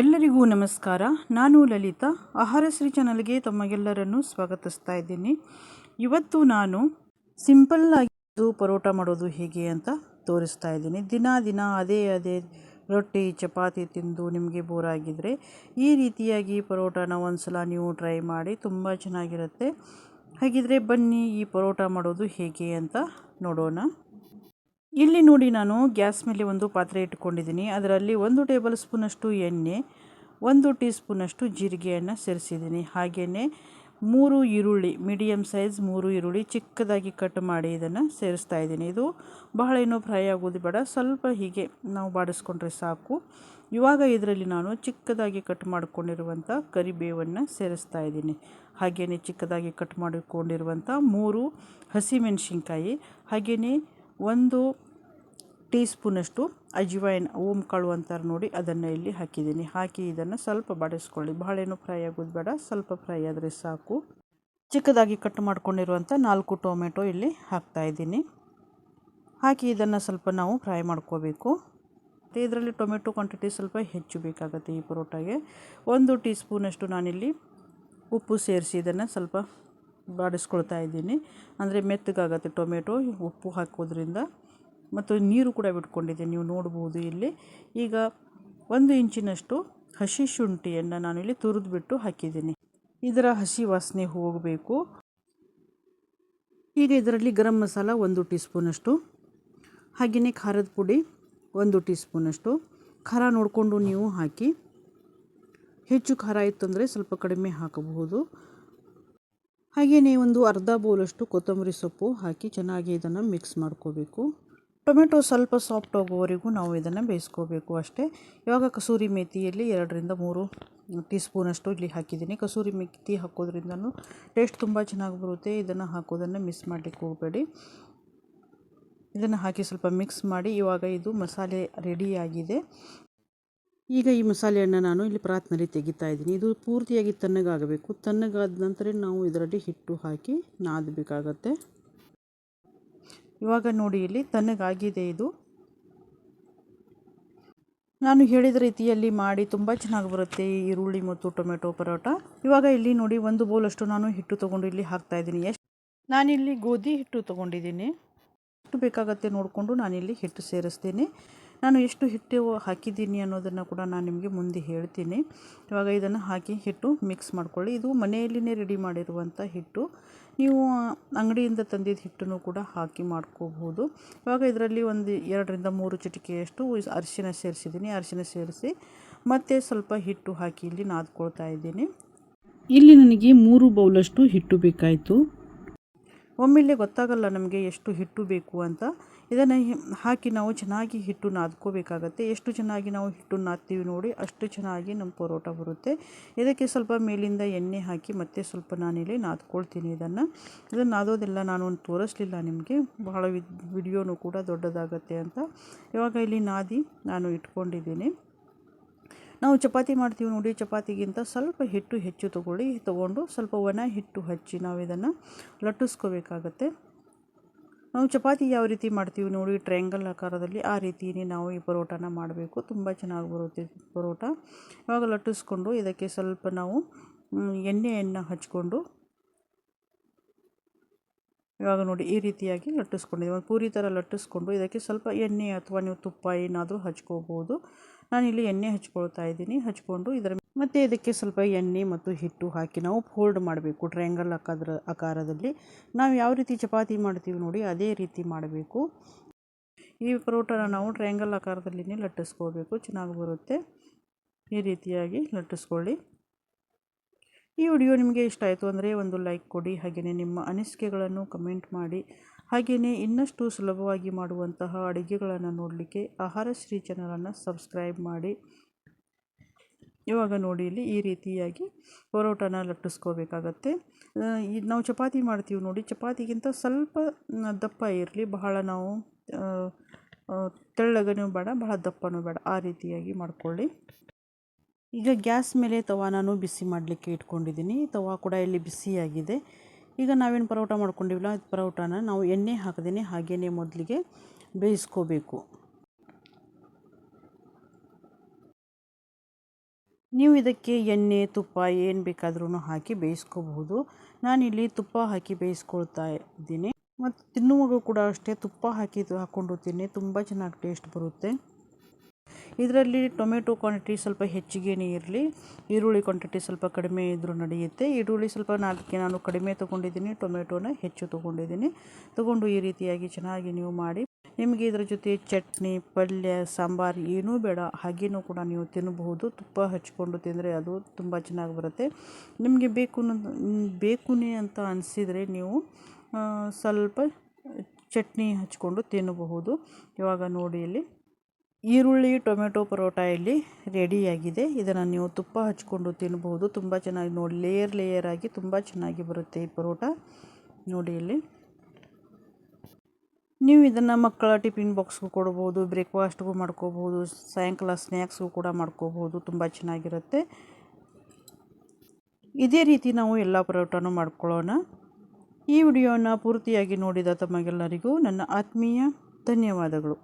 ಎಲ್ಲರಿಗೂ ನಮಸ್ಕಾರ. ನಾನು ಲಲಿತಾ. ಆಹಾರ ಶ್ರೀ ಚಾನಲ್ಗೆ ತಮಗೆಲ್ಲರನ್ನು ಸ್ವಾಗತಿಸ್ತಾ ಇದ್ದೀನಿ. ಇವತ್ತು ನಾನು ಸಿಂಪಲ್ ಆಗಿದ್ದು ಪರೋಟ ಮಾಡೋದು ಹೇಗೆ ಅಂತ ತೋರಿಸ್ತಾ ಇದ್ದೀನಿ. ದಿನ ದಿನ ಅದೇ ಅದೇ ರೊಟ್ಟಿ, ಚಪಾತಿ ತಿಂದು ನಿಮಗೆ ಬೋರ್ ಆಗಿದ್ದರೆ ಈ ರೀತಿಯಾಗಿ ಪರೋಟನ ಒಂದ್ಸಲ ನೀವು ಟ್ರೈ ಮಾಡಿ ತುಂಬ ಚೆನ್ನಾಗಿರುತ್ತೆ. ಹಾಗಿದ್ರೆ ಬನ್ನಿ ಈ ಪರೋಟ ಮಾಡೋದು ಹೇಗೆ ಅಂತ ನೋಡೋಣ. ಇಲ್ಲಿ ನೋಡಿ ನಾನು ಗ್ಯಾಸ್ ಮೇಲೆ ಒಂದು ಪಾತ್ರೆ ಇಟ್ಕೊಂಡಿದ್ದೀನಿ. ಅದರಲ್ಲಿ ಒಂದು ಟೇಬಲ್ ಸ್ಪೂನಷ್ಟು ಎಣ್ಣೆ, ಒಂದು ಟೀ ಸ್ಪೂನಷ್ಟು ಜೀರಿಗೆಯನ್ನು ಸೇರಿಸಿದ್ದೀನಿ. ಹಾಗೆಯೇ ಮೂರು ಈರುಳ್ಳಿ ಮೀಡಿಯಮ್ ಸೈಜ್ ಮೂರು ಈರುಳ್ಳಿ ಚಿಕ್ಕದಾಗಿ ಕಟ್ ಮಾಡಿ ಇದನ್ನು ಸೇರಿಸ್ತಾ ಇದ್ದೀನಿ. ಇದು ಬಹಳ ಏನೂ ಫ್ರೈ ಆಗೋದು ಬೇಡ, ಸ್ವಲ್ಪ ಹೀಗೆ ನಾವು ಬಾಡಿಸ್ಕೊಂಡ್ರೆ ಸಾಕು. ಇವಾಗ ಇದರಲ್ಲಿ ನಾನು ಚಿಕ್ಕದಾಗಿ ಕಟ್ ಮಾಡಿಕೊಂಡಿರುವಂಥ ಕರಿಬೇವನ್ನು ಸೇರಿಸ್ತಾ ಇದ್ದೀನಿ. ಹಾಗೆಯೇ ಚಿಕ್ಕದಾಗಿ ಕಟ್ ಮಾಡಿಕೊಂಡಿರುವಂಥ ಮೂರು ಹಸಿಮೆಣಸಿನ್ಕಾಯಿ ಹಾಗೆಯೇ ಒಂದು ಟೀ ಸ್ಪೂನಷ್ಟು ಅಜ್ವೈನ್ ಓಮ್ ಕಾಳು ಅಂತಾರೆ ನೋಡಿ, ಅದನ್ನು ಇಲ್ಲಿ ಹಾಕಿದ್ದೀನಿ. ಹಾಕಿ ಇದನ್ನು ಸ್ವಲ್ಪ ಬಾಡಿಸ್ಕೊಳ್ಳಿ. ಬಹಳೇನು ಫ್ರೈ ಆಗೋದು ಬೇಡ, ಸ್ವಲ್ಪ ಫ್ರೈ ಆದರೆ ಸಾಕು. ಚಿಕ್ಕದಾಗಿ ಕಟ್ ಮಾಡ್ಕೊಂಡಿರುವಂಥ ನಾಲ್ಕು ಟೊಮೆಟೊ ಇಲ್ಲಿ ಹಾಕ್ತಾ ಇದ್ದೀನಿ. ಹಾಕಿ ಇದನ್ನು ಸ್ವಲ್ಪ ನಾವು ಫ್ರೈ ಮಾಡ್ಕೋಬೇಕು. ಮತ್ತು ಇದರಲ್ಲಿ ಟೊಮೆಟೊ ಕ್ವಾಂಟಿಟಿ ಸ್ವಲ್ಪ ಹೆಚ್ಚು ಬೇಕಾಗುತ್ತೆ ಈ ಪರೋಟಾಗೆ. ಒಂದು ಟೀ ಸ್ಪೂನಷ್ಟು ನಾನಿಲ್ಲಿ ಉಪ್ಪು ಸೇರಿಸಿ ಇದನ್ನು ಸ್ವಲ್ಪ ಬಾಡಿಸ್ಕೊಳ್ತಾ ಇದ್ದೀನಿ. ಅಂದರೆ ಮೆತ್ತಗಾಗತ್ತೆ ಟೊಮೆಟೊ, ಉಪ್ಪು ಹಾಕೋದ್ರಿಂದ ಮತ್ತು ನೀರು ಕೂಡ ಬಿಟ್ಕೊಂಡಿದೆ ನೀವು ನೋಡ್ಬೋದು ಇಲ್ಲಿ. ಈಗ ಒಂದು ಇಂಚಿನಷ್ಟು ಹಸಿ ಶುಂಠಿಯನ್ನು ನಾನಿಲ್ಲಿ ತುರಿದ್ಬಿಟ್ಟು ಹಾಕಿದ್ದೀನಿ. ಇದರ ಹಸಿ ವಾಸನೆ ಹೋಗಬೇಕು. ಈಗ ಇದರಲ್ಲಿ ಗರಂ ಮಸಾಲ ಒಂದು ಟೀ ಸ್ಪೂನಷ್ಟು ಹಾಗೆಯೇ ಖಾರದ ಪುಡಿ ಒಂದು ಟೀ ಸ್ಪೂನಷ್ಟು ಖಾರ ನೋಡಿಕೊಂಡು ನೀವು ಹಾಕಿ. ಹೆಚ್ಚು ಖಾರ ಇತ್ತು ಅಂದರೆ ಸ್ವಲ್ಪ ಕಡಿಮೆ ಹಾಕಬಹುದು. ಹಾಗೆಯೇ ಒಂದು ಅರ್ಧ ಬೌಲಷ್ಟು ಕೊತ್ತಂಬರಿ ಸೊಪ್ಪು ಹಾಕಿ ಚೆನ್ನಾಗಿ ಇದನ್ನು ಮಿಕ್ಸ್ ಮಾಡ್ಕೋಬೇಕು. ಟೊಮೆಟೊ ಸ್ವಲ್ಪ ಸಾಫ್ಟ್ ಆಗೋವರೆಗೂ ನಾವು ಇದನ್ನು ಬೇಯಿಸ್ಕೋಬೇಕು ಅಷ್ಟೇ. ಇವಾಗ ಕಸೂರಿ ಮೇಥಿಯಲ್ಲಿ ಎರಡರಿಂದ ಮೂರು ಟೀ ಸ್ಪೂನಷ್ಟು ಇಲ್ಲಿ ಹಾಕಿದ್ದೀನಿ. ಕಸೂರಿ ಮೆಥಿ ಹಾಕೋದ್ರಿಂದನೂ ಟೇಸ್ಟ್ ತುಂಬ ಚೆನ್ನಾಗಿ ಬರುತ್ತೆ. ಇದನ್ನು ಹಾಕೋದನ್ನು ಮಿಸ್ ಮಾಡಲಿಕ್ಕೆ ಹೋಗಬೇಡಿ. ಇದನ್ನು ಹಾಕಿ ಸ್ವಲ್ಪ ಮಿಕ್ಸ್ ಮಾಡಿ ಇವಾಗ ಇದು ಮಸಾಲೆ ರೆಡಿಯಾಗಿದೆ ಈಗ ಈ ಮಸಾಲೆಯನ್ನು ನಾನು ಇಲ್ಲಿ ಪ್ರಾತ್ನಲ್ಲಿ ತೆಗಿತಾ ಇದ್ದೀನಿ. ಇದು ಪೂರ್ತಿಯಾಗಿ ತಣ್ಣಗಾಗಬೇಕು. ತಣ್ಣಗಾದ ನಂತರ ನಾವು ಇದರಲ್ಲಿ ಹಿಟ್ಟು ಹಾಕಿ ನಾದಬೇಕಾಗತ್ತೆ. ಇವಾಗ ನೋಡಿ ಇಲ್ಲಿ ತಣ್ಣಗಾಗಿದೆ ಇದು. ನಾನು ಹೇಳಿದ ರೀತಿಯಲ್ಲಿ ಮಾಡಿ ತುಂಬ ಚೆನ್ನಾಗಿ ಬರುತ್ತೆ ಈರುಳ್ಳಿ ಮತ್ತು ಟೊಮೆಟೊ ಪರೋಟ. ಇವಾಗ ಇಲ್ಲಿ ನೋಡಿ ಒಂದು ಬೌಲಷ್ಟು ನಾನು ಹಿಟ್ಟು ತೊಗೊಂಡು ಇಲ್ಲಿ ಹಾಕ್ತಾ ಇದ್ದೀನಿ. ಎಷ್ಟು ನಾನಿಲ್ಲಿ ಗೋಧಿ ಹಿಟ್ಟು ತೊಗೊಂಡಿದ್ದೀನಿ. ಎಷ್ಟು ಬೇಕಾಗತ್ತೆ ನೋಡಿಕೊಂಡು ನಾನಿಲ್ಲಿ ಹಿಟ್ಟು ಸೇರಿಸ್ತೀನಿ. ನಾನು ಎಷ್ಟು ಹಿಟ್ಟು ಹಾಕಿದ್ದೀನಿ ಅನ್ನೋದನ್ನು ಕೂಡ ನಾನು ನಿಮಗೆ ಮುಂದೆ ಹೇಳ್ತೀನಿ. ಇವಾಗ ಇದನ್ನು ಹಾಕಿ ಹಿಟ್ಟು ಮಿಕ್ಸ್ ಮಾಡ್ಕೊಳ್ಳಿ. ಇದು ಮನೆಯಲ್ಲಿನೇ ರೆಡಿ ಮಾಡಿರುವಂಥ ಹಿಟ್ಟು. ನೀವು ಅಂಗಡಿಯಿಂದ ತಂದಿದ್ದ ಹಿಟ್ಟನ್ನು ಕೂಡ ಹಾಕಿ ಮಾಡ್ಕೋಬಹುದು ಇವಾಗ ಇದರಲ್ಲಿ ಒಂದು ಎರಡರಿಂದ ಮೂರು ಚಿಟಿಕೆಯಷ್ಟು ಅರಿಶಿನ ಸೇರಿಸಿದ್ದೀನಿ. ಅರಿಶಿನ ಸೇರಿಸಿ ಮತ್ತೆ ಸ್ವಲ್ಪ ಹಿಟ್ಟು ಹಾಕಿ ಇಲ್ಲಿ ನಾದ್ಕೊಳ್ತಾ ಇದ್ದೀನಿ. ಇಲ್ಲಿ ನನಗೆ ಮೂರು ಬೌಲಷ್ಟು ಹಿಟ್ಟು ಬೇಕಾಯಿತು. ಒಮ್ಮೆಲೆ ಗೊತ್ತಾಗಲ್ಲ ನಮಗೆ ಎಷ್ಟು ಹಿಟ್ಟು ಬೇಕು ಅಂತ. ಇದನ್ನು ಹಾಕಿ ನಾವು ಚೆನ್ನಾಗಿ ಹಿಟ್ಟು ನಾದ್ಕೋಬೇಕಾಗತ್ತೆ. ಎಷ್ಟು ಚೆನ್ನಾಗಿ ನಾವು ಹಿಟ್ಟು ನಾದ್ತೀವಿ ನೋಡಿ ಅಷ್ಟು ಚೆನ್ನಾಗಿ ನಮ್ಮ ಪರೋಟ ಬರುತ್ತೆ. ಇದಕ್ಕೆ ಸ್ವಲ್ಪ ಮೇಲಿಂದ ಎಣ್ಣೆ ಹಾಕಿ ಮತ್ತೆ ಸ್ವಲ್ಪ ನಾನಿಲ್ಲಿ ನಾದ್ಕೊಳ್ತೀನಿ ಇದನ್ನು. ಇದನ್ನು ನಾದೋದೆಲ್ಲ ನಾನು ತೋರಿಸ್ಲಿಲ್ಲ ನಿಮಗೆ. ಬಹಳ ವಿಡಿಯೋನು ಕೂಡ ದೊಡ್ಡದಾಗತ್ತೆ ಅಂತ. ಇವಾಗ ಇಲ್ಲಿ ನಾದಿ ನಾನು ಇಟ್ಕೊಂಡಿದ್ದೀನಿ. ನಾವು ಚಪಾತಿ ಮಾಡ್ತೀವಿ ನೋಡಿ ಚಪಾತಿಗಿಂತ ಸ್ವಲ್ಪ ಹಿಟ್ಟು ಹೆಚ್ಚು ತೊಗೊಳ್ಳಿ, ತೊಗೊಂಡು ಸ್ವಲ್ಪ ಒಣ ಹಿಟ್ಟು ಹಚ್ಚಿ ನಾವು ಇದನ್ನು ಲಟ್ಟಿಸ್ಕೋಬೇಕಾಗತ್ತೆ. ನಾವು ಚಪಾತಿ ಯಾವ ರೀತಿ ಮಾಡ್ತೀವಿ ನೋಡಿ, ಟ್ರಯಾಂಗಲ್ ಆಕಾರದಲ್ಲಿ ಆ ರೀತಿಯೇ ನಾವು ಈ ಪರೋಟಾನ ಮಾಡಬೇಕು. ತುಂಬ ಚೆನ್ನಾಗಿ ಬರುತ್ತೆ ಪರೋಟ. ಇವಾಗ ಲಟ್ಟಿಸ್ಕೊಂಡು ಇದಕ್ಕೆ ಸ್ವಲ್ಪ ನಾವು ಎಣ್ಣೆಯನ್ನು ಹಚ್ಕೊಂಡು, ಇವಾಗ ನೋಡಿ ಈ ರೀತಿಯಾಗಿ ಲಟ್ಟಿಸ್ಕೊಂಡಿದ್ದೀವಿ ಒಂದು ಪೂರಿ ಥರ ಲಟ್ಟಿಸ್ಕೊಂಡು ಇದಕ್ಕೆ ಸ್ವಲ್ಪ ಎಣ್ಣೆ ಅಥವಾ ನೀವು ತುಪ್ಪ ಏನಾದರೂ ಹಚ್ಕೋಬೋದು. ನಾನಿಲ್ಲಿ ಎಣ್ಣೆ ಹಚ್ಕೊಳ್ತಾ ಇದ್ದೀನಿ. ಹಚ್ಕೊಂಡು ಇದರ ಮತ್ತು ಇದಕ್ಕೆ ಸ್ವಲ್ಪ ಎಣ್ಣೆ ಮತ್ತು ಹಿಟ್ಟು ಹಾಕಿ ನಾವು ಫೋಲ್ಡ್ ಮಾಡಬೇಕು. ಟ್ರಯಾಂಗಲ್ ಆಕಾರ ಆಕಾರದಲ್ಲಿ ನಾವು ಯಾವ ರೀತಿ ಚಪಾತಿ ಮಾಡ್ತೀವಿ ನೋಡಿ ಅದೇ ರೀತಿ ಮಾಡಬೇಕು. ಈ ಪರೋಟನ ನಾವು ಟ್ರಯಾಂಗಲ್ ಆಕಾರದಲ್ಲಿನೇ ಲಟ್ಟಿಸ್ಕೋಬೇಕು ಚೆನ್ನಾಗಿ ಬರುತ್ತೆ. ಈ ರೀತಿಯಾಗಿ ಲಟ್ಟಿಸ್ಕೊಳ್ಳಿ. ಈ ವಿಡಿಯೋ ನಿಮಗೆ ಇಷ್ಟ ಆಯಿತು ಅಂದರೆ ಒಂದು ಲೈಕ್ ಕೊಡಿ, ಹಾಗೆಯೇ ನಿಮ್ಮ ಅನಿಸಿಕೆಗಳನ್ನು ಕಮೆಂಟ್ ಮಾಡಿ, ಹಾಗೆಯೇ ಇನ್ನಷ್ಟು ಸುಲಭವಾಗಿ ಮಾಡುವಂತಹ ಅಡುಗೆಗಳನ್ನು ನೋಡಲಿಕ್ಕೆ ಆಹಾರ ಶ್ರೀ ಚಾನಲನ್ನು ಸಬ್ಸ್ಕ್ರೈಬ್ ಮಾಡಿ. ಇವಾಗ ನೋಡಿ ಇಲ್ಲಿ ಈ ರೀತಿಯಾಗಿ ಪರೋಟನ ಲಟ್ಟಿಸ್ಕೋಬೇಕಾಗತ್ತೆ. ನಾವು ಚಪಾತಿ ಮಾಡ್ತೀವಿ ನೋಡಿ, ಚಪಾತಿಗಿಂತ ಸ್ವಲ್ಪ ದಪ್ಪ ಇರಲಿ. ಬಹಳ ನಾವು ತೆಳ್ಳಗನೂ ಬೇಡ, ಬಹಳ ದಪ್ಪನೂ ಬೇಡ. ಆ ರೀತಿಯಾಗಿ ಮಾಡ್ಕೊಳ್ಳಿ. ಈಗ ಗ್ಯಾಸ್ ಮೇಲೆ ತವಾ ನಾನು ಬಿಸಿ ಮಾಡಲಿಕ್ಕೆ ಇಟ್ಕೊಂಡಿದ್ದೀನಿ. ತವಾ ಕೂಡ ಇಲ್ಲಿ ಬಿಸಿಯಾಗಿದೆ. ಈಗ ನಾವೇನು ಪರೋಟ ಮಾಡ್ಕೊಂಡಿವಲ್ಲ, ಪರೋಟನ ನಾವು ಎಣ್ಣೆ ಹಾಕದೇನೆ ಹಾಗೇ ಮೊದಲಿಗೆ ಬೇಯಿಸ್ಕೋಬೇಕು. ನೀವು ಇದಕ್ಕೆ ಎಣ್ಣೆ, ತುಪ್ಪ ಏನು ಬೇಕಾದ್ರೂ ಹಾಕಿ ಬೇಯಿಸ್ಕೋಬಹುದು. ನಾನಿಲ್ಲಿ ತುಪ್ಪ ಹಾಕಿ ಬೇಯಿಸ್ಕೊಳ್ತಾ ಇದ್ದೀನಿ. ಮತ್ತು ತಿನ್ನುವಾಗ ಕೂಡ ಅಷ್ಟೇ ತುಪ್ಪ ಹಾಕಿ ಹಾಕ್ಕೊಂಡು ತಿನ್ನಿ, ತುಂಬ ಚೆನ್ನಾಗಿ ಟೇಸ್ಟ್ ಬರುತ್ತೆ. ಇದರಲ್ಲಿ ಟೊಮೆಟೊ ಕ್ವಾಂಟಿಟಿ ಸ್ವಲ್ಪ ಹೆಚ್ಚಿಗೆನೇ ಇರಲಿ. ಈರುಳ್ಳಿ ಕ್ವಾಂಟಿಟಿ ಸ್ವಲ್ಪ ಕಡಿಮೆ ಇದ್ದರೂ ನಡೆಯುತ್ತೆ. ಈರುಳ್ಳಿ ಸ್ವಲ್ಪ ನಾಲ್ಕು ನಾನು ಕಡಿಮೆ ತೊಗೊಂಡಿದ್ದೀನಿ, ಟೊಮೆಟೊನ ಹೆಚ್ಚು ತೊಗೊಂಡಿದ್ದೀನಿ. ತೊಗೊಂಡು ಈ ರೀತಿಯಾಗಿ ಚೆನ್ನಾಗಿ ನೀವು ಮಾಡಿ. ನಿಮಗೆ ಇದರ ಜೊತೆ ಚಟ್ನಿ, ಪಲ್ಯ, ಸಾಂಬಾರು ಏನೂ ಬೇಡ. ಹಾಗೇನೂ ಕೂಡ ನೀವು ತಿನ್ನಬಹುದು ತುಪ್ಪ ಹಚ್ಕೊಂಡು ತಿಂದರೆ ಅದು ತುಂಬ ಚೆನ್ನಾಗಿ ಬರುತ್ತೆ. ನಿಮಗೆ ಬೇಕು ಬೇಕುನೇ ಅಂತ ಅನಿಸಿದರೆ ನೀವು ಸ್ವಲ್ಪ ಚಟ್ನಿ ಹಚ್ಕೊಂಡು ತಿನ್ನಬಹುದು. ಇವಾಗ ನೋಡಿ ಇಲ್ಲಿ, ಈರುಳ್ಳಿ, ಟೊಮೆಟೊ ಪರೋಟ ಇಲ್ಲಿ ರೆಡಿಯಾಗಿದೆ. ಇದನ್ನು ನೀವು ತುಪ್ಪ ಹಚ್ಕೊಂಡು ತಿನ್ನಬಹುದು ತುಂಬ ಚೆನ್ನಾಗಿ ನೋಡಿ, ಲೇಯರ್ ಲೇಯರ್ ಆಗಿ ತುಂಬ ಚೆನ್ನಾಗಿ ಬರುತ್ತೆ ಈ ಪರೋಟ. ನೋಡಿ ಇಲ್ಲಿ. ನೀವು ಇದನ್ನು ಮಕ್ಕಳ ಟಿಫಿನ್ ಬಾಕ್ಸ್ಗೂ ಕೊಡ್ಬೋದು ಬ್ರೇಕ್ಫಾಸ್ಟ್ಗೂ ಮಾಡ್ಕೋಬೋದು, ಸಾಯಂಕಾಲ ಸ್ನ್ಯಾಕ್ಸ್ಗೂ ಕೂಡ ಮಾಡ್ಕೋಬೋದು, ತುಂಬ ಚೆನ್ನಾಗಿರುತ್ತೆ. ಇದೇ ರೀತಿ ನಾವು ಎಲ್ಲ ಪರೋಟನೂ ಮಾಡ್ಕೊಳ್ಳೋಣ. ಈ ವಿಡಿಯೋನ ಪೂರ್ತಿಯಾಗಿ ನೋಡಿದ ತಮಗೆಲ್ಲರಿಗೂ ನನ್ನ ಆತ್ಮೀಯ ಧನ್ಯವಾದಗಳು.